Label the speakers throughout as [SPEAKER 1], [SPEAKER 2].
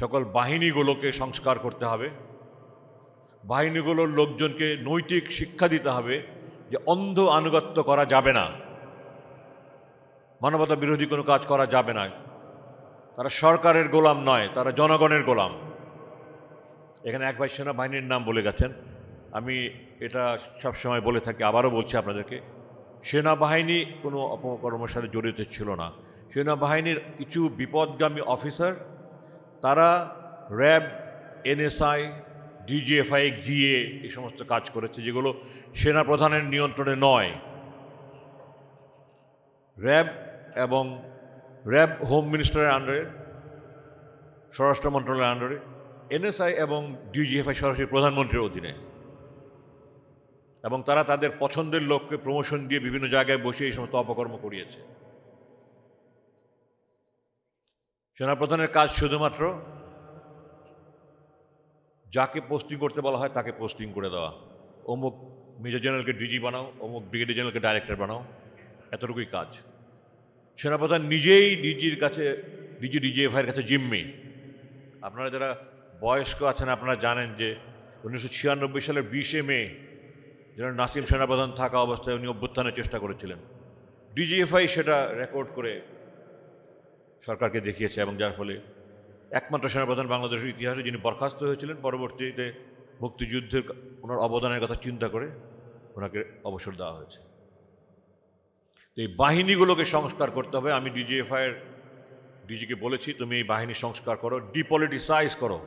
[SPEAKER 1] সকল বাহিনীগুলোকে সংস্কার করতে হবে। বাহিনীগুলোর লোকজনকে নৈতিক শিক্ষা দিতে হবে যে অন্ধ আনুগত্য করা যাবে না। মানবতা বিরোধী কোনো কাজ করা যাবে না। তারা সরকারের গোলাম নয়, তারা জনগণের গোলাম। এখানে এক ভাই সেনাবাহিনীর নাম বলে গেছেন। আমি এটা সবসময় বলে থাকি, আবারও বলছি আপনাদেরকে, সেনাবাহিনী কোনো অপকর্মের সাথে জড়িত ছিল না। সেনাবাহিনীর কিছু বিপদগামী অফিসার তারা র্যাব, এনএসআই, ডিজিএফআই গিয়ে এই সমস্ত কাজ করেছে, যেগুলো সেনা প্রধানের নিয়ন্ত্রণে নয়। র্যাব এবং র্যাব হোম মিনিস্টারের আন্ডারে, স্বরাষ্ট্র মন্ত্রণালয়ের আন্ডারে, এনএসআই এবং ডিজিএফআই সরাসরি প্রধানমন্ত্রীর অধীনে। এবং তারা তাদের পছন্দের লোককে প্রমোশন দিয়ে বিভিন্ন জায়গায় বসে এই সমস্ত অপকর্ম করিয়েছে। সেনাপ্রধানের কাজ শুধুমাত্র যাকে পোস্টিং করতে বলা হয় তাকে পোস্টিং করে দেওয়া। অমুক মেজর জেনারেলকে ডিজি বানাও, অমুক ব্রিগেডিয়ার জেনারেলকে ডাইরেক্টর বানাও, এতটুকুই কাজ। সেনাপ্রধান নিজেই ডিজির কাছে ডিজি ডিজিএফআইয়ের কাছে জিম্মি। আপনারা যারা বয়স্ক আছেন, আপনারা জানেন যে উনিশশো ছিয়ানব্বই সালের বিশে মে যেন নাসিম সেনাপ্রধান থাকা অবস্থায় উনি অভ্যুত্থানের চেষ্টা করেছিলেন। ডিজিএফআই সেটা রেকর্ড করে সরকারকে দেখিয়েছে এবং যার ফলে একমাত্র সেনাপ্রধান বাংলাদেশের ইতিহাসে যিনি বরখাস্ত হয়েছিলেন, পরবর্তীতে মুক্তিযুদ্ধের ওনার অবদানের কথা চিন্তা করে ওনাকে অবসর দেওয়া হয়েছে। তো এই বাহিনীগুলোকে সংস্কার করতে হবে। আমি ডিজিএফআইয়ের, ডিজিকে বলেছি, তুমি এই বাহিনী সংস্কার করো, ডিপলিটিসাইজ করো।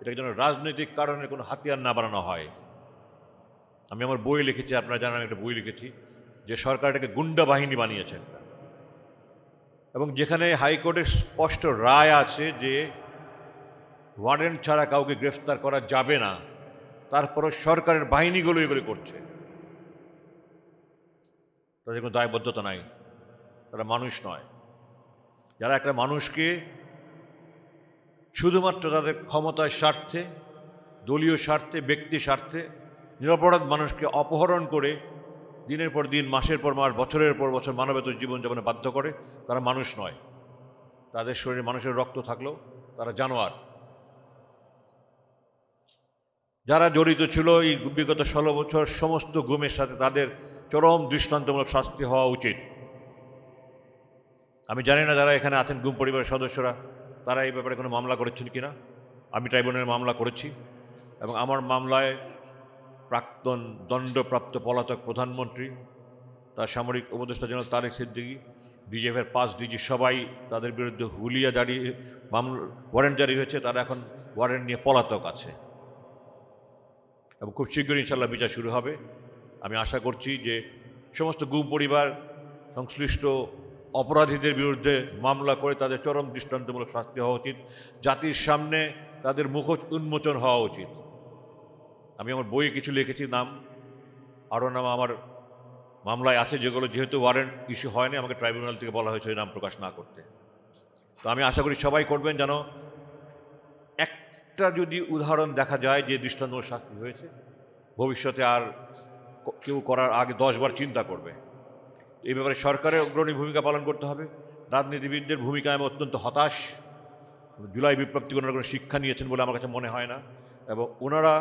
[SPEAKER 1] এটাকে যেন রাজনৈতিক কারণে কোনো হাতিয়ার না বানানো হয়। আমি আমার বই লিখেছি, আপনারা জানেন একটা বই লিখেছি যে সরকার এটাকে গুন্ডা বাহিনী বানিয়েছে একটা। এবং যেখানে হাইকোর্টের স্পষ্ট রায় আছে যে ওয়ারেন্ট ছাড়া কাউকে গ্রেফতার করা যাবে না, তারপরও সরকারের বাহিনীগুলো এগুলো করছে। তাদের কোনো দায়বদ্ধতা নাই। তারা মানুষ নয়। যারা একটা মানুষকে শুধুমাত্র তাদের ক্ষমতার স্বার্থে, দলীয় স্বার্থে ব্যক্তি স্বার্থে, নিরপরাধ মানুষকে অপহরণ করে দিনের পর দিন, মাসের পর মাস, বছরের পর বছর মানবেতর জীবনযাপনে বাধ্য করে তারা মানুষ নয়। তাদের শরীরে মানুষের রক্ত থাকলেও তারা জানোয়ার। যারা জড়িত ছিল এই বিগত ষোলো বছর, সমস্ত গুমের সাথে তাদের চরম দৃষ্টান্তমূলক শাস্তি হওয়া উচিত। আমি জানি না যারা এখানে আছেন গুম পরিবারের সদস্যরা, তারা এই ব্যাপারে কোনো মামলা করেছেন কিনা? আমি ট্রাইব্যুনালের মামলা করেছি এবং আমার মামলায় প্রাক্তন দণ্ডপ্রাপ্ত পলাতক প্রধানমন্ত্রী, তার সামরিক উপদেষ্টা জেনারেল তারেক সিদ্দিকী, বিজেপির পাঁচ ডিজি সবাই তাদের বিরুদ্ধে হুলিয়া জারি ওয়ারেন্ট জারি হয়েছে, তারা এখন ওয়ারেন্ট নিয়ে পলাতক আছে। এবং খুব শীঘ্রই ইনশাল্লাহ বিচার শুরু হবে। আমি আশা করছি যে সমস্ত গুম পরিবার, সংশ্লিষ্ট অপরাধীদের বিরুদ্ধে মামলা করে তাদের চরম দৃষ্টান্তমূলক শাস্তি হওয়া উচিত। জাতির সামনে তাদের মুখ উন্মোচন হওয়া উচিত। আমি আমার বইয়ে কিছু লিখেছি, নাম আরও নাম আমার মামলায় আছে যেগুলো যেহেতু ওয়ারেন্ট ইস্যু হয়নি, আমাকে ট্রাইব্যুনাল থেকে বলা হয়েছে ওই নাম প্রকাশ না করতে। তো আমি আশা করি সবাই করবেন যেন একটা যদি উদাহরণ দেখা যায় যে দৃষ্টান্তমূলক শাস্তি হয়েছে, ভবিষ্যতে আর কেউ করার আগে দশবার চিন্তা করবে। এই ব্যাপারে সরকারের অগ্রণী ভূমিকা পালন করতে হবে। রাজনীতিবিদদের ভূমিকা আমি অত্যন্ত হতাশ। জুলাই বিপ্লব থেকে ওনারা কোনো শিক্ষা নিয়েছেন বলে আমার কাছে মনে হয় না। এবং ওনারা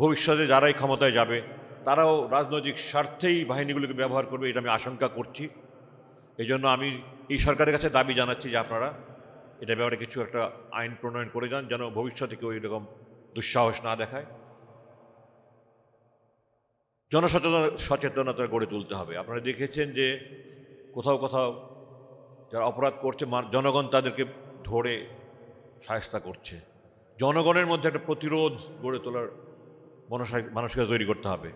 [SPEAKER 1] ভবিষ্যতে যারাই ক্ষমতায় যাবে, তারাও রাজনৈতিক স্বার্থেই বাহিনীগুলোকে ব্যবহার করবে, এটা আমি আশঙ্কা করছি। এই জন্য আমি এই সরকারের কাছে দাবি জানাচ্ছি যে আপনারা এটা ব্যাপারে কিছু একটা আইন প্রণয়ন করে যান, যেন ভবিষ্যতে কেউ এরকম দুঃসাহস না দেখায়। জনসচেতন, সচেতনতা গড়ে তুলতে হবে। আপনারা দেখেছেন যে কোথাও কোথাও যারা অপরাধ করছে জনগণ তাদেরকে ধরে সায়স্তা করছে। জনগণের মধ্যে একটা প্রতিরোধ গড়ে তোলার মানসিকতা তৈরি করতে হবে।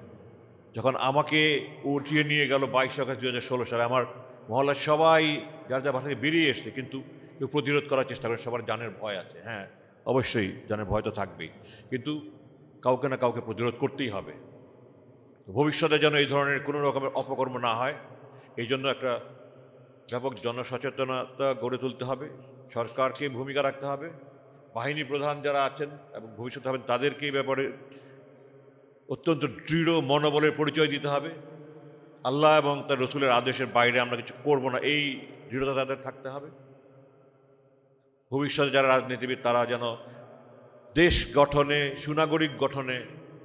[SPEAKER 1] যখন আমাকে উঠিয়ে নিয়ে গেল বাইশ আগস্ট দু হাজার ষোলো সালে, আমার মহল্লার সবাই যার যা বাসা থেকে বেরিয়ে এসছে, কিন্তু কেউ প্রতিরোধ করার চেষ্টা করে, সবার জানের ভয় আছে। হ্যাঁ অবশ্যই জানের ভয় তো থাকবেই। কিন্তু কাউকে না কাউকে প্রতিরোধ করতেই হবে। ভবিষ্যতে যেন এই ধরনের কোনো রকমের অপকর্ম না হয়, এই জন্য একটা ব্যাপক জনসচেতনতা গড়ে তুলতে হবে। সরকারকে ভূমিকা রাখতে হবে। বাহিনী প্রধান যারা আছেন এবং ভবিষ্যতে হবেন তাদেরকে এই ব্যাপারে অত্যন্ত দৃঢ় মনোবলের পরিচয় দিতে হবে। আল্লাহ এবং তার রসুলের আদেশের বাইরে আমরা কিছু করব না, এই দৃঢ়তা তাদের থাকতে হবে। ভবিষ্যতে যারা রাজনীতিবিদ, তারা যেন দেশ গঠনে, সুনাগরিক গঠনে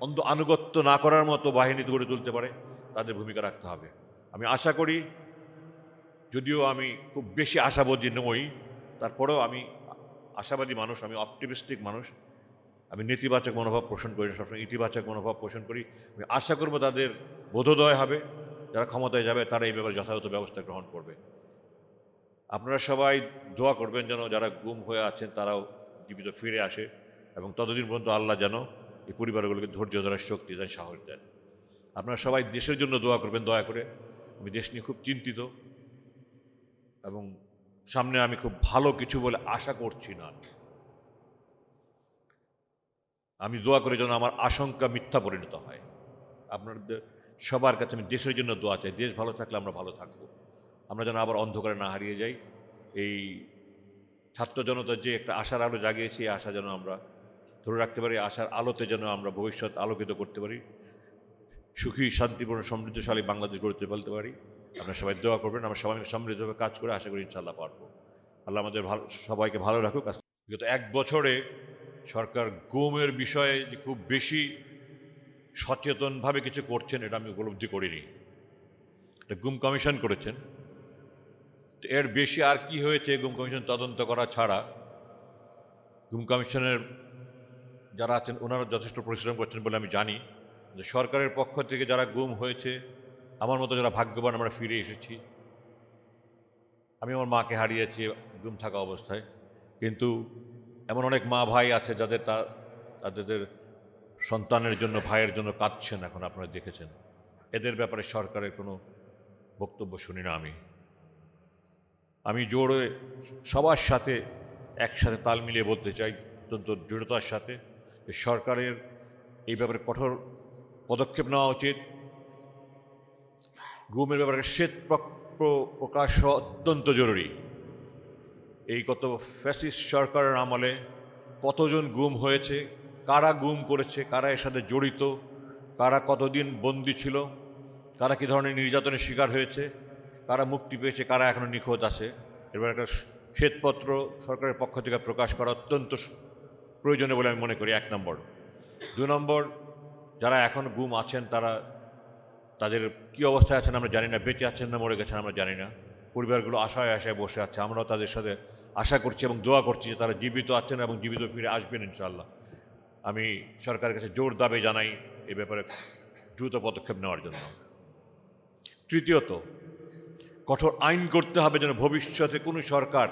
[SPEAKER 1] অন্ধ আনুগত্য না করার মতো বাহিনী গড়ে তুলতে পারে, তাদের ভূমিকা রাখতে হবে। আমি আশা করি, যদিও আমি খুব বেশি আশাবাদী নই, তারপরেও আমি আশাবাদী মানুষ, আমি অপটিমিস্টিক মানুষ আমি নেতিবাচক মনোভাব পোষণ করি না, সবসময় ইতিবাচক মনোভাব পোষণ করি। আমি আশা করব তাদের বোধোদয় হবে, যারা ক্ষমতায় যাবে তারা এই ব্যাপারে যথাযথ ব্যবস্থা গ্রহণ করবে। আপনারা সবাই দোয়া করবেন যেন যারা গুম হয়ে আছেন তারাও জীবিত ফিরে আসে এবং ততদিন পর্যন্ত আল্লাহ যেন এই পরিবারগুলোকে ধৈর্য ধরার শক্তি দেন, সাহস দেন। আপনারা সবাই দেশের জন্য দোয়া করবেন, দয়া করে। আমি দেশ নিয়ে খুব চিন্তিত এবং সামনে আমি খুব ভালো কিছু বলে আশা করছি না। আমি দোয়া করি যেন আমার আশঙ্কা মিথ্যা পরিণত হয়। আপনাদের সবার কাছে আমি দেশের জন্য দোয়া চাই। দেশ ভালো থাকলে আমরা ভালো থাকব। আমরা যেন আবার অন্ধকারে না হারিয়ে যাই। এই ছাত্র জনতার যে একটা আশার আলো জাগিয়েছি, এই আশা যেন আমরা ধরে রাখতে পারি, আশার আলোতে যেন আমরা ভবিষ্যৎ আলোকিত করতে পারি। সুখী, শান্তিপূর্ণ, সমৃদ্ধশালী বাংলাদেশ গড়তে ফেলতে পারি। আপনারা সবাই দোয়া করবেন। আমরা সবাই সমৃদ্ধভাবে কাজ করে আশা করি ইনশাল্লাহ পারব। আল্লাহ আমাদের ভালো, সবাইকে ভালো রাখুক। বিগত এক বছরে সরকার গুমের বিষয়ে যে খুব বেশি সচেতনভাবে কিছু করছেন, এটা আমি উপলব্ধি করিনি। এটা গুম কমিশন করেছেন। এর বেশি আর কি হয়েছে গুম কমিশন তদন্ত করা ছাড়া? গুম কমিশনের যারা আছেন, ওনারা যথেষ্ট পরিশ্রম করছেন বলে আমি জানি। যে সরকারের পক্ষ থেকে যারা গুম হয়েছে, আমার মতো যারা ভাগ্যবান আমরা ফিরে এসেছি। আমি আমার মাকে হারিয়েছি, গুম থাকা অবস্থায়। কিন্তু এমন অনেক মা ভাই আছে যাদের তা, তাদের সন্তানের জন্য, ভাইয়ের জন্য কাঁদছেন এখন আপনারা দেখেছেন। এদের ব্যাপারে সরকারের কোনো বক্তব্য শুনি না আমি। আমি জোরে সবার সাথে একসাথে তাল মিলিয়ে বলতে চাই, অত্যন্ত দৃঢ়তার সাথে যে সরকারের এই ব্যাপারে কঠোর পদক্ষেপ নেওয়া উচিত। গুমের ব্যাপারে শ্বেত প্র- প্রকাশ অত্যন্ত জরুরি। এই কত ফ্যাসিস্ট সরকারের আমলে কতজন গুম হয়েছে, কারা গুম করেছে, কারা এর সাথে জড়িত, কারা কতদিন বন্দি ছিল, কারা কী ধরনের নির্যাতনের শিকার হয়েছে, কারা মুক্তি পেয়েছে, কারা এখনও নিখোঁজ আছে এবার একটা শ্বেতপত্র সরকারের পক্ষ থেকে প্রকাশ করা অত্যন্ত প্রয়োজনীয় বলে আমি মনে করি, এক নম্বর। দু নম্বর, যারা এখন গুম আছেন, তারা তাদের কি অবস্থায় আছেন আমরা জানি না, বেঁচে আছেন না, মরে গেছেন আমরা জানি না। পরিবারগুলো আশায় আশায় বসে আছে, আমরাও তাদের সাথে আশা করছি এবং দোয়া করছি যে তারা জীবিত আছেন এবং জীবিত ফিরে আসবেন ইনশাল্লাহ আমি সরকারের কাছে জোর দাবি জানাই এ ব্যাপারে দ্রুত পদক্ষেপ নেওয়ার জন্য। তৃতীয়ত, কঠোর আইন করতে হবে যেন ভবিষ্যতে কোনো সরকার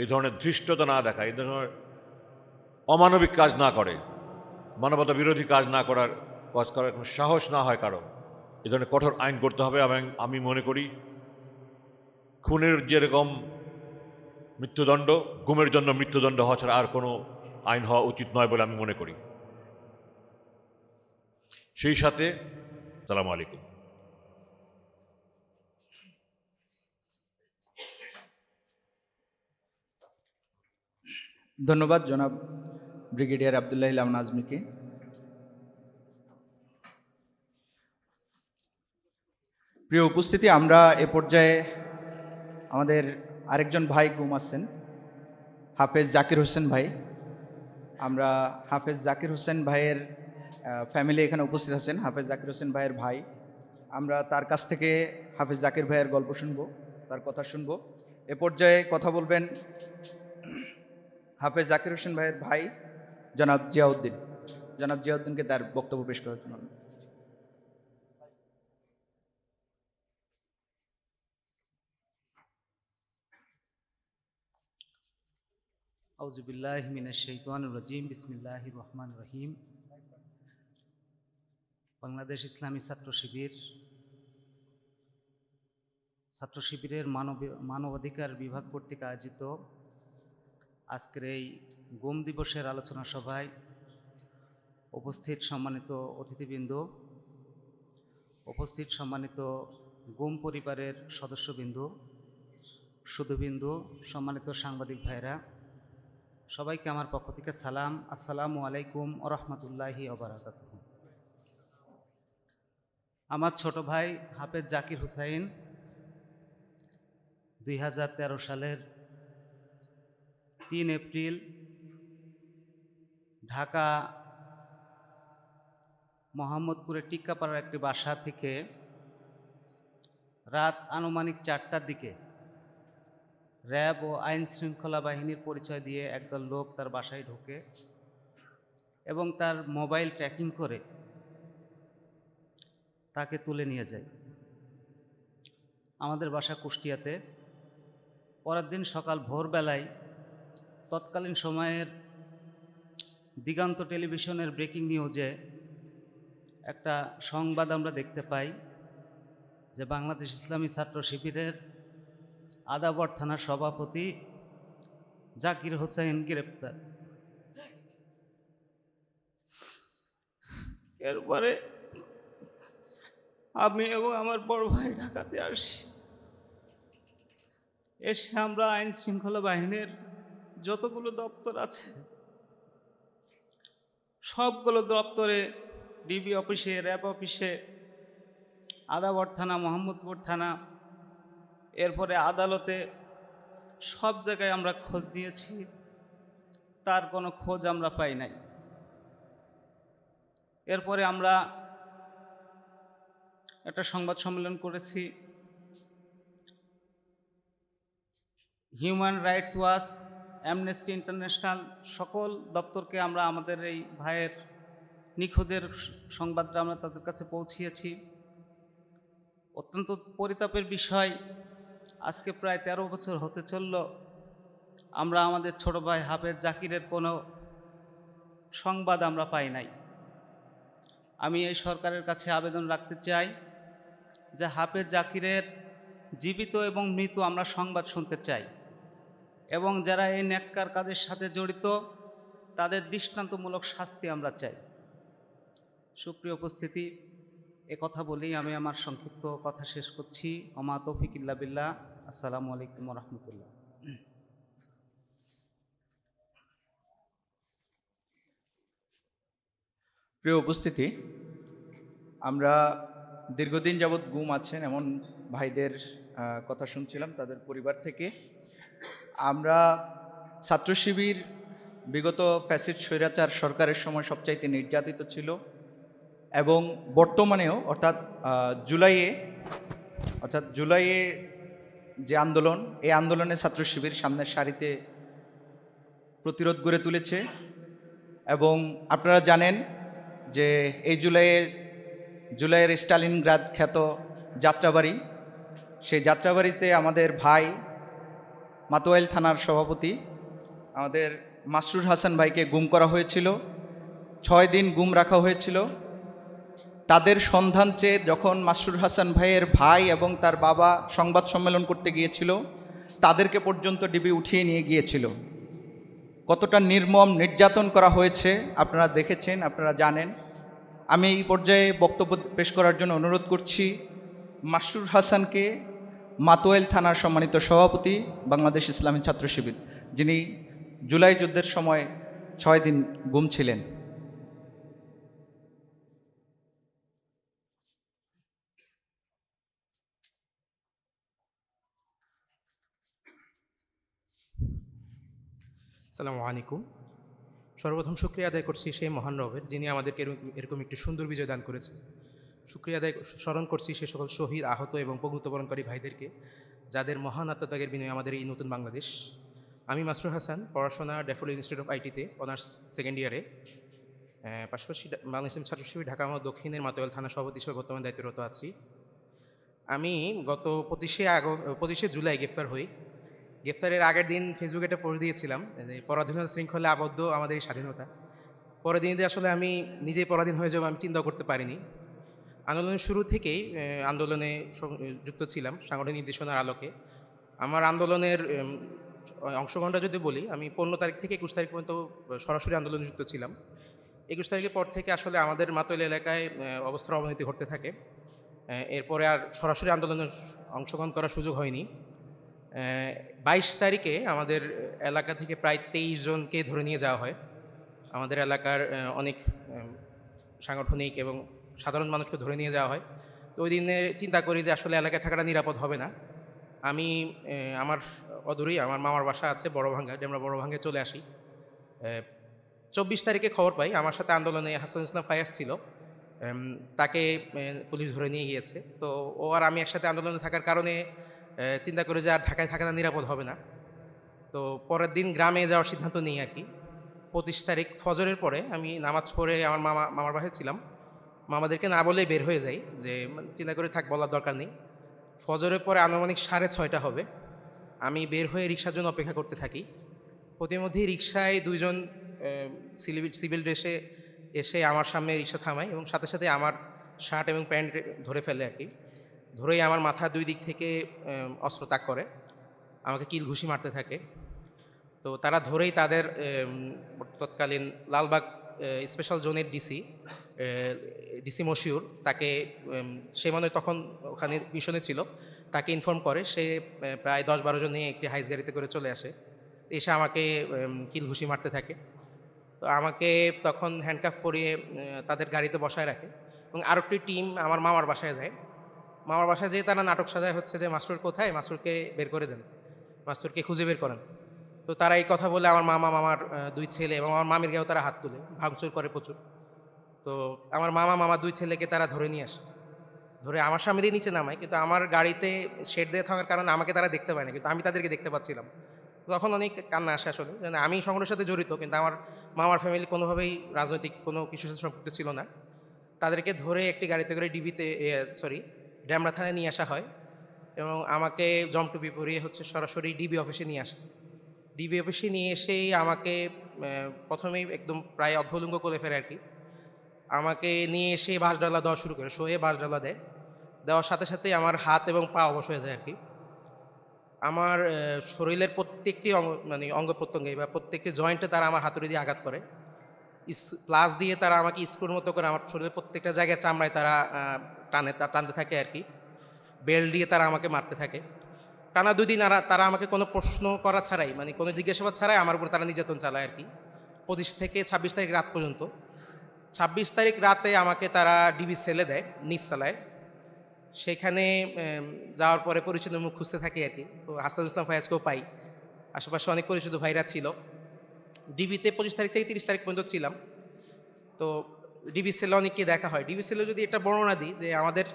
[SPEAKER 1] এই ধরনের ধৃষ্টতা না দেখায় এই ধরনের অমানবিক কাজ না করে, মানবতা বিরোধী কাজ না করার, কাজ করার কোনো সাহস না হয় কারও। এ ধরনের কঠোর আইন করতে হবে এবং আমি মনে করি, খুনের যেরকম মৃত্যুদণ্ড গুমের জন্য মৃত্যুদণ্ড হওয়া ছাড়া আর কোনো আইন হওয়া উচিত নয় বলে আমি মনে করি। সেই সাথে সালাম আলাইকুম।
[SPEAKER 2] ধন্যবাদ জনাব ব্রিগেডিয়ার আবদুল্লাহ ইলাম নাজমিকে। প্রিয় উপস্থিতি, আমরা এ পর্যায়ে আমাদের আরেকজন ভাই গুম আছেন হাফেজ জাকির হোসেন ভাই। আমরা হাফেজ জাকির হোসেন ভাইয়ের ফ্যামিলি এখানে উপস্থিত আছেন, হাফেজ জাকির হোসেন ভাইয়ের ভাই। আমরা তার কাছ থেকে হাফেজ জাকির ভাইয়ের গল্প শুনব, তার কথা শুনব। এ পর্যায়ে কথা বলবেন হাফেজ জাকির হোসেন ভাইয়ের ভাই জনাব জিয়াউদ্দিন। জনাব জিয়াউদ্দিনকে তার বক্তব্য পেশ করার জন্য।
[SPEAKER 3] আউজুবিল্লাহ বিসমিল্লাহ রহমান রহিম। বাংলাদেশ ইসলামী ছাত্র শিবির, ছাত্র শিবিরের মানব, মানবাধিকার বিভাগ কর্তৃক আয়োজিত আজকের এই গুম দিবসের আলোচনা সভায় উপস্থিত সম্মানিত অতিথিবৃন্দ, উপস্থিত সম্মানিত গুম পরিবারের সদস্যবৃন্দ, সুধুবিন্দু, সম্মানিত সাংবাদিক ভাইরা সবাইকে আমার পক্ষ থেকে সালাম। আসসালামু আলাইকুম ও রহমতুল্লাহি আমার ছোট ভাই হাফেজ জাকির হুসাইন দুই হাজার তেরো সালের তিন এপ্রিল ঢাকা মোহাম্মদপুরের টিক্কাপাড়ার একটি বাসা থেকে রাত আনুমানিক চারটার দিকে র্যাব ও আইন শৃঙ্খলা বাহিনীর পরিচয় দিয়ে একদল লোক তার বাসায় ঢোকে এবং তার মোবাইল ট্র্যাকিং করে তাকে তুলে নিয়ে যায়। আমাদের বাসা কুষ্টিয়াতে। পরের দিন সকাল ভোরবেলায় তৎকালীন সময়ের দিগান্ত টেলিভিশনের ব্রেকিং নিউজে একটা সংবাদ আমরা দেখতে পাই যে বাংলাদেশ ইসলামী ছাত্র শিবিরের আদাবর থানার সভাপতি জাকির হোসেন গ্রেপ্তার। এরপরে আমি এবং আমার বড় ভাই ঢাকাতে আসি এসে আমরা আইন শৃঙ্খলা বাহিনীর যতগুলো দপ্তর আছে, সবগুলো দপ্তরে ডিবি অফিসে, র্যাব অফিসে, আদাবর থানা, মোহাম্মদপুর থানা এরপরে আদালতে সব জায়গায় আমরা খোঁজ নিয়েছি, তার কোনো খোঁজ আমরা পাই নাই। এরপরে আমরা একটা সংবাদ সম্মেলন করেছি human rights watch Amnesty International সকল দপ্তরকে আমরা আমাদের এই ভাইয়ের নিখোঁজের সংবাদটা আমরা তাদের কাছে পৌঁছিয়েছি। অত্যন্ত পরিতাপের বিষয় আজকে প্রায় তেরো বছর হতে চলল। আমরা আমাদের ছোট ভাই হাফেজ জাকিরের কোনো সংবাদ আমরা পাই নাই। আমি এই সরকারের কাছে আবেদন রাখতে চাই যে হাফেজ জাকিরের জীবিত এবং মৃত আমরা সংবাদ শুনতে চাই এবং যারা এই ন্যাক্কার কাজের সাথে জড়িত, তাদের দৃষ্টান্তমূলক শাস্তি আমরা চাই। সুপ্রিয় উপস্থিতি এ কথা বলেই আমি আমার সংক্ষিপ্ত কথা শেষ করছি। অমা তৌফিকিল্লা বিল্লাহ। আসসালামু আলাইকুম রহমতুল্লাহ
[SPEAKER 2] প্রিয় উপস্থিতি, আমরা দীর্ঘদিন যাবৎ গুম আছেন এমন ভাইদের কথা শুনছিলাম, তাদের পরিবার থেকে। আমরা ছাত্র শিবির বিগত ফ্যাসিড স্বৈরাচার সরকারের সময় সবচাইতে নির্যাতিত ছিল। এবং বর্তমানেও অর্থাৎ জুলাইয়ে অর্থাৎ জুলাইয়ে যে আন্দোলন, এই আন্দোলনে ছাত্র শিবির সামনের সারিতে প্রতিরোধ গড়ে তুলেছে। এবং আপনারা জানেন যে এই জুলাইয়ে, জুলাইয়ের স্টালিনগ্রাদ খ্যাত যাত্রাবাড়ি, সেই যাত্রাবাড়িতে আমাদের ভাই মাতোয়াইল থানার সভাপতি, আমাদের মাসরুর হাসান ভাইকে গুম করা হয়েছিল। ছয় দিন গুম রাখা হয়েছিল। তাদের সন্ধান চেয়ে যখন মাসরুর হাসান ভাইয়ের ভাই এবং তার বাবা সংবাদ সম্মেলন করতে গিয়েছিল, তাদেরকে পর্যন্ত ডিবি উঠিয়ে নিয়ে গিয়েছিল। কতটা নির্মম নির্যাতন করা হয়েছে আপনারা দেখেছেন, আপনারা জানেন। আমি এই পর্যায়ে বক্তব্য পেশ করার জন্য অনুরোধ করছি, মাসরুর হাসানকে মাতোয়েল থানার সম্মানিত সভাপতি, বাংলাদেশ ইসলামী ছাত্র শিবির, যিনি জুলাই যুদ্ধের সময় ছয় দিন গুম ছিলেন।
[SPEAKER 4] সালামু আলাইকুম। সর্বপ্রথম শুক্রিয়া আদায় করছি সেই মহান রবের, যিনি আমাদেরকে এরকম- একটি সুন্দর বিজয় দান করেছেন। শুক্রিয়া আদায় স্মরণ করছি সে সকল শহীদ, আহত এবং প্রভূতবরণকারী ভাইদেরকে, যাদের মহান আত্মত্যাগের বিনিময়ে আমাদের এই নতুন বাংলাদেশ। আমি মাসরুর হাসান, পড়াশোনা ডেফোল ইনস্টিটিউট অফ আইটিতে, অনার্স সেকেন্ড ইয়ারে। পাশাপাশি ডা- বাংলাদেশ ছাত্র ঢাকা মহানগর দক্ষিণের মাতোয়াল থানা সভাপতি হিসেবে বর্তমানে দায়িত্বরত আছি। আমি গত পঁচিশে আগ পঁচিশে জুলাই গ্রেপ্তার হই। গ্রেপ্তারের আগের দিন ফেসবুকে একটা পোস্ট দিয়েছিলাম, যে পরাধীনতা শৃঙ্খলে আবদ্ধ আমাদের এই স্বাধীনতা। পরের দিনে আসলে আমি নিজেই পরাধীন হয়ে যাব, আমি চিন্তা করতে পারিনি। আন্দোলনের শুরু থেকেই আন্দোলনে যুক্ত ছিলাম সাংগঠনিক নির্দেশনার আলোকে। আমার আন্দোলনের অংশগ্রহণটা যদি বলি, আমি পনেরো তারিখ থেকে একুশ তারিখ পর্যন্ত সরাসরি আন্দোলনে যুক্ত ছিলাম। একুশ তারিখের পর থেকে আসলে আমাদের মাতোয়াল এলাকায় অবস্থার অবনতি ঘটতে থাকে। এরপরে আর সরাসরি আন্দোলনে অংশগ্রহণ করার সুযোগ হয়নি। বাইশ তারিখে আমাদের এলাকা থেকে প্রায় তেইশ জনকে ধরে নিয়ে যাওয়া হয়। আমাদের এলাকার অনেক সাংগঠনিক এবং সাধারণ মানুষকে ধরে নিয়ে যাওয়া হয়। তো ওই দিনে চিন্তা করি যে আসলে এলাকায় থাকাটা নিরাপদ হবে না। আমি আমার অদূরেই, আমার মামার বাসা আছে বড় ভাঙ্গা আমরা বড় ভাঙ্গে চলে আসি। চব্বিশ তারিখে খবর পাই, আমার সাথে আন্দোলনে হাসান ইসলাম ফায়াজ ছিল। তাকে পুলিশ ধরে নিয়ে গিয়েছে। তো ও আর আমি একসাথে আন্দোলনে থাকার কারণে চিন্তা করে যে আর ঢাকায় থাকাটা নিরাপদ হবে না। তো পরের দিন গ্রামে যাওয়ার সিদ্ধান্ত নিই আর কি। পঁচিশ তারিখ ফজরের পরে আমি নামাজ পড়ে আমার মামা, মামার বাসায় ছিলাম। মামাদেরকে না বলেই বের হয়ে যাই যে চিন্তা করে থাক, বলার দরকার নেই। ফজরের পরে আনুমানিক সাড়ে ছয়টা হবে। আমি বের হয়ে রিক্সার জন্য অপেক্ষা করতে থাকি। প্রতিমধ্যেই রিক্সায় দুইজন সিভিল ড্রেসে এসে আমার সামনে রিক্সা থামায় এবং সাথে সাথে আমার শার্ট এবং প্যান্ট ধরে ফেলে আর কি। ধরেই আমার মাথা দুই দিক থেকে অস্ত্র তাক করে। আমাকে কিল ঘুষি মারতে থাকে। তো তারা ধরেই তাদের তৎকালীন লালবাগ স্পেশাল জোনের ডিসি ডিসি মশিউর তাকে সে মনে তখন ওখানে মিশনে ছিল, তাকে ইনফর্ম করে। সে প্রায় দশ বারো জন নিয়ে একটি হাইস গাড়িতে করে চলে আসে। এসে আমাকে কিল ঘুষি মারতে থাকে। তো আমাকে তখন হ্যান্ডকাফ পরিয়ে তাদের গাড়িতে বসায় রাখে। এবং আরও একটি টিম আমার মামার বাসায় যায়। মামার বাসায় যেয়ে তারা নাটক সাজায় হচ্ছে যে মাস্টুর কোথায়? মাস্টুরকে বের করে দেন। মাস্টুরকে খুঁজে বের করেন। তো তারা এই কথা বলে আমার মামা, মামার দুই ছেলে এবং আমার মামির গায়েও তারা হাত তুলে, ভাঙচুর করে প্রচুর। তো আমার মামা মামার দুই ছেলেকে তারা ধরে নিয়ে আসে। ধরে আমার দিয়ে নিচে নামায়, কিন্তু আমার গাড়িতে শেড দিয়ে থাকার কারণে আমাকে তারা দেখতে পায় না, কিন্তু আমি তাদেরকে দেখতে পাচ্ছিলাম। তখন অনেক কান্না আসে আসলে আমি সংগ্রহের সাথে জড়িত, কিন্তু আমার মামার ফ্যামিলি কোনোভাবেই রাজনৈতিক কোনো কিছুর সাথে সম্পৃক্ত ছিল না। তাদেরকে ধরে একটি গাড়িতে করে ডিবিতে সরি ড্যামরা থানায় নিয়ে আসা হয় এবং আমাকে জমটুপি পরিয়ে হচ্ছে সরাসরি ডিবি অফিসে নিয়ে আসে। ডিবি অফিসে নিয়ে এসেই আমাকে প্রথমেই একদম প্রায় অর্ধলিঙ্গ করে ফেলে আর কি। আমাকে নিয়ে এসে বাঁশডালা দেওয়া শুরু করে, শোয়ে বাঁশডালা দেয়। দেওয়ার সাথে সাথে আমার হাত এবং পা অবশ হয়ে যায় আর কি। আমার শরীরের প্রত্যেকটি অঙ্গ মানে অঙ্গ প্রত্যঙ্গে বা প্রত্যেকটি জয়েন্টে তারা আমার হাতুড়ি দিয়ে আঘাত করে। প্লাস দিয়ে তারা আমাকে স্ক্রুর মতো করে আমার শরীরের প্রত্যেকটা জায়গায় চামড়ায় তারা টানে টানতে থাকে আর কি। বেল্ট দিয়ে তারা আমাকে মারতে থাকে। টানা দুই দিন তারা আমাকে কোনো প্রশ্ন করা ছাড়াই মানে কোনো জিজ্ঞাসাবাদ ছাড়াই আমার উপর তারা নির্যাতন চালায় আর কি। পঁচিশ থেকে ছাব্বিশ তারিখ রাত পর্যন্ত। ছাব্বিশ তারিখ রাতে আমাকে তারা ডিবি সেলে দেয় নিচতলায় সেখানে উম, যাওয়ার পরে পরিচিত মুখ খুঁজতে থাকি আর কি। হাসান ইসলাম ফায়াজকেও পাই। আশেপাশে অনেক পরিচিত ভাইরা ছিল। ডিবিতে পঁচিশ তারিখ থেকে তিরিশ তারিখ পর্যন্ত ছিলাম। তো ডিবি সেলে অনেককে দেখা হয়। ডিবি সেলে যদি এটা বর্ণনা দিই যে আমাদের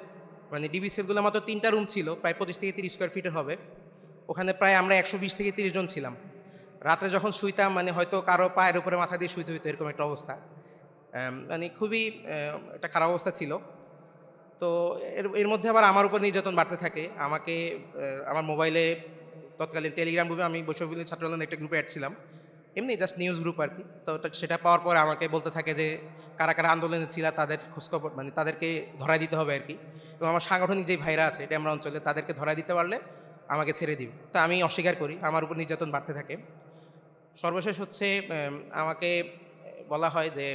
[SPEAKER 4] মানে ডিবি সেলগুলো মাত্র তিনটা রুম ছিল, প্রায় পঁচিশ থেকে তিরিশ স্কোয়ার ফিটের হবে। ওখানে প্রায় আমরা একশো বিশ থেকে তিরিশ জন ছিলাম। রাত্রে যখন শুইতাম মানে হয়তো কারও পায়ের উপরে মাথা দিয়ে শুইতে হইতো, এরকম একটা অবস্থা। মানে খুবই একটা খারাপ অবস্থা ছিল। তো এর এর মধ্যে আবার আমার উপর নির্যাতন বাড়তে থাকে। আমাকে আমার মোবাইলে তৎকালীন টেলিগ্রাম গ্রুপে আমি বৈশ্ববিদ্যালয় ছাত্র আন্দোলনের একটা গ্রুপে অ্যাড ছিলাম। এমনি জাস্ট নিউজ গ্রুপ আর কি। তো সেটা পাওয়ার পরে আমাকে বলতে থাকে যে কারা কারা আন্দোলনে ছিল তাদের খোঁজখবর মানে তাদেরকে ধরাই দিতে হবে আর কি এবং আমার সাংগঠনিক যে ভাইরা আছে ড্যামরা অঞ্চলে, তাদেরকে ধরাই দিতে পারলে আমাকে ছেড়ে দিবে। তা আমি অস্বীকার করি, আমার উপর নির্যাতন বাড়তে থাকে। সর্বশেষ হচ্ছে আমাকে বলা হয় যে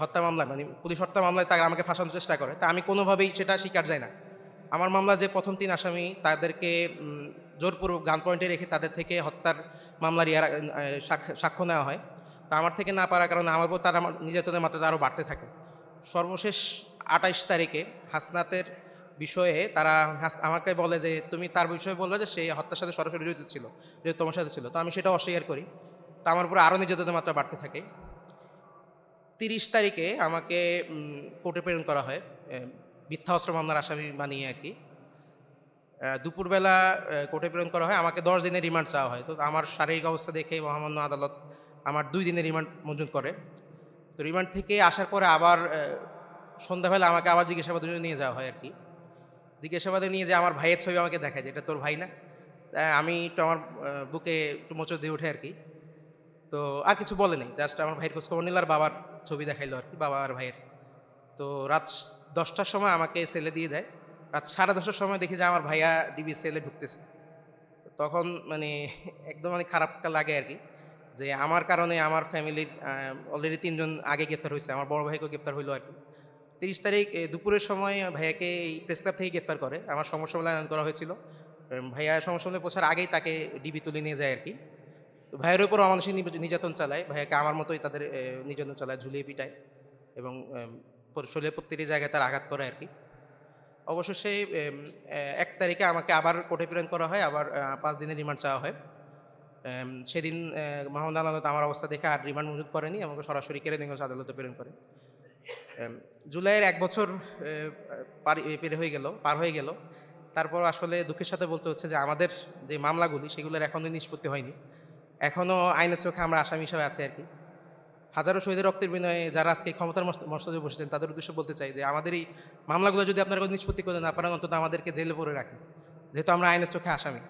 [SPEAKER 4] হত্যা মামলা মানে পুলিশ হত্যা মামলায় তারা আমাকে ফাঁসানোর চেষ্টা করে। তা আমি কোনোভাবেই সেটা স্বীকার যায় না। আমার মামলা যে প্রথম তিন আসামি, তাদেরকে জোরপূর্বক গান পয়েন্টে রেখে তাদের থেকে হত্যার মামলার ইয়ার সাক্ষ্য নেওয়া হয়। তা আমার থেকে না পারার কারণে আমার উপর তারা আমার নির্যাতনের মাত্রা আরও বাড়তে থাকে। সর্বশেষ আঠাইশ তারিখে হাসনাতের বিষয়ে তারা আমাকে বলে যে, তুমি তার বিষয়ে বলবে যে, সে হত্যার সাথে সরাসরি জড়িত ছিল যেহেতু তোমার সাথে ছিল। তো আমি সেটা অস্বীকার করি। তা আমার উপর আরও নির্যাতনের মাত্রা বাড়তে থাকে। তিরিশ তারিখে আমাকে কোর্টে প্রেরণ করা হয় মিথ্যা অস্ত্র মামলার আসামি বানিয়ে আর কি। দুপুরবেলা কোর্টে প্রেরণ করা হয়। আমাকে দশ দিনের রিমান্ড চাওয়া হয়। তো আমার শারীরিক অবস্থা দেখে মহামান্য আদালত আমার দুই দিনের রিমান্ড মঞ্জুর করে। তো রিমান্ড থেকে আসার পরে আবার সন্ধ্যাবেলা আমাকে আবার জিজ্ঞাসাবাদের জন্য নিয়ে যাওয়া হয় আর কি। জিজ্ঞাসাবাদে নিয়ে যে আমার ভাইয়ের ছবি আমাকে দেখায় যে এটা তোর ভাই না? আমি একটু আমার বুকে একটু মোচড় দিয়ে উঠে আর কি। তো আর কিছু বলে নেই জাস্ট আমার ভাইয়ের খোঁজখবর নিল আর বাবার ছবি দেখাইলো আর কি, বাবা আর ভাইয়ের। তো রাত দশটার সময় আমাকে সেলে দিয়ে দেয়। রাত সাড়ে দশটার সময় দেখি যে আমার ভাইয়া ডিবি সেলে ঢুকতেছে। তখন মানে একদম মানে খারাপটা লাগে আর কি। যে আমার কারণে আমার ফ্যামিলির অলরেডি তিনজন আগে গ্রেপ্তার হয়েছে, আমার বড় ভাইকেও গ্রেপ্তার হইল আর কি। তিরিশ তারিখ দুপুরের সময় ভাইয়াকে এই প্রেস ক্লাব থেকে গ্রেপ্তার করে। আমার সমস্যা বলে করা হয়েছিল। ভাইয়া সমস্যা বলে পৌঁছার আগেই তাকে ডিবি তুলে নিয়ে যায় আর কি। ভাইয়ের উপর অমানুষিক নির্যাতন- চালায়। ভাইয়াকে আমার মতোই তাদের নির্যাতন চালায়, ঝুলিয়ে পিটায় এবং শরীরের প্রত্যেকটি জায়গায় তার আঘাত করে আর কি। অবশ্য সেই এক তারিখে আমাকে আবার কোর্টে প্রেরণ করা হয়, আবার পাঁচ দিনের রিমান্ড চাওয়া হয়। সেদিন আহ, মোহাম্মদ আদালত আমার অবস্থা দেখে আর রিমান্ড মজুদ করেনি আমাকে সরাসরি কেরানীগঞ্জ আদালতে প্রেরণ করে। জুলাইয়ের এক বছর পারি- পেরে হয়ে গেল পার হয়ে গেল। তারপর আসলে দুঃখের সাথে বলতে হচ্ছে যে আমাদের যে মামলাগুলি সেগুলোর এখনও নিষ্পত্তি হয়নি। এখনও আইনের চোখে আমরা আসামি হিসাবে আছি আর কি। হাজারো শহীদের রক্তের বিনয়ে যারা আজকে ক্ষমতার মস্ত- মস্তদে বসেছেন তাদের উদ্দেশ্যে বলতে চাই যে আমাদের এই মামলাগুলো যদি আপনারা নিষ্পত্তি করতে না পারেন অন্তত আমাদেরকে জেলে পড়ে রাখেন। যেহেতু আমরা আইনের চোখে আসামি।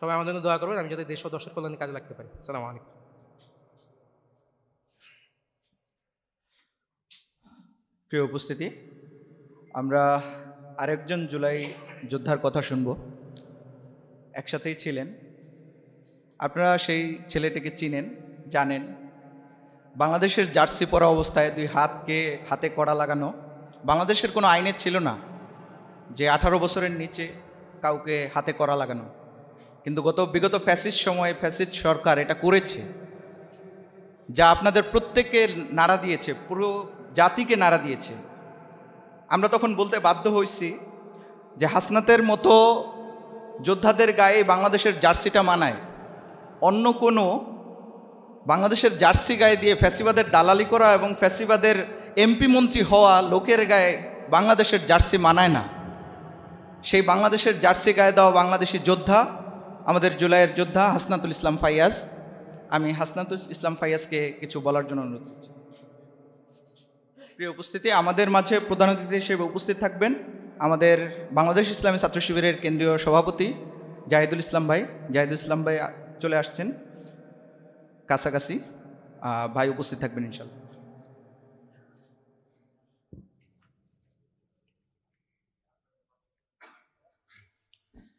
[SPEAKER 4] সবাই আমাদের জন্য দোয়া করবেন, আমি যাতে দেশ ও কল্যাণে কাজে লাগতে পারি। আসসালামু আলাইকুম।
[SPEAKER 2] প্রিয় উপস্থিতি, আমরা আরেকজন জুলাই যোদ্ধার কথা শুনব। একসাথেই ছিলেন। আপনারা সেই ছেলেটিকে চিনেন, জানেন। বাংলাদেশের জার্সি পরা অবস্থায় দুই হাতকে হাতে কড়া লাগানো বাংলাদেশের কোনো আইনে ছিল না যে আঠারো বছরের নিচে কাউকে হাতে কড়া লাগানো। কিন্তু গত বিগত ফ্যাসিস্ট সময়ে ফ্যাসিস্ট সরকার এটা করেছে, যা আপনাদের প্রত্যেককে নাড়া দিয়েছে, পুরো জাতিকে নাড়া দিয়েছে। আমরা তখন বলতে বাধ্য হয়েছি যে হাসনাতের মতো যোদ্ধাদের গায়ে বাংলাদেশের জার্সিটা মানায়। অন্য কোনো বাংলাদেশের জার্সি গায়ে দিয়ে ফ্যাসিবাদের দালালি করা এবং ফ্যাসিবাদের এমপি মন্ত্রী হওয়া লোকের গায়ে বাংলাদেশের জার্সি মানায় না। সেই বাংলাদেশের জার্সি গায়ে দেওয়া বাংলাদেশি যোদ্ধা আমাদের জুলাইয়ের যোদ্ধা হাসনাতুল ইসলাম ফাইয়াজ। আমি হাসনাতুল ইসলাম ফাইয়াজকে কিছু বলার জন্য অনুরোধ করছি। প্রিয় উপস্থিতি, আমাদের মাঝে প্রধান অতিথি হিসেবে উপস্থিত থাকবেন আমাদের বাংলাদেশ ইসলামী ছাত্র শিবিরের কেন্দ্রীয় সভাপতি জাহিদুল ইসলাম ভাই। জাহিদুল ইসলাম ভাই চলে আসছেন। কাছাকাছি ভাই উপস্থিত থাকবেন ইনশাল্লাহ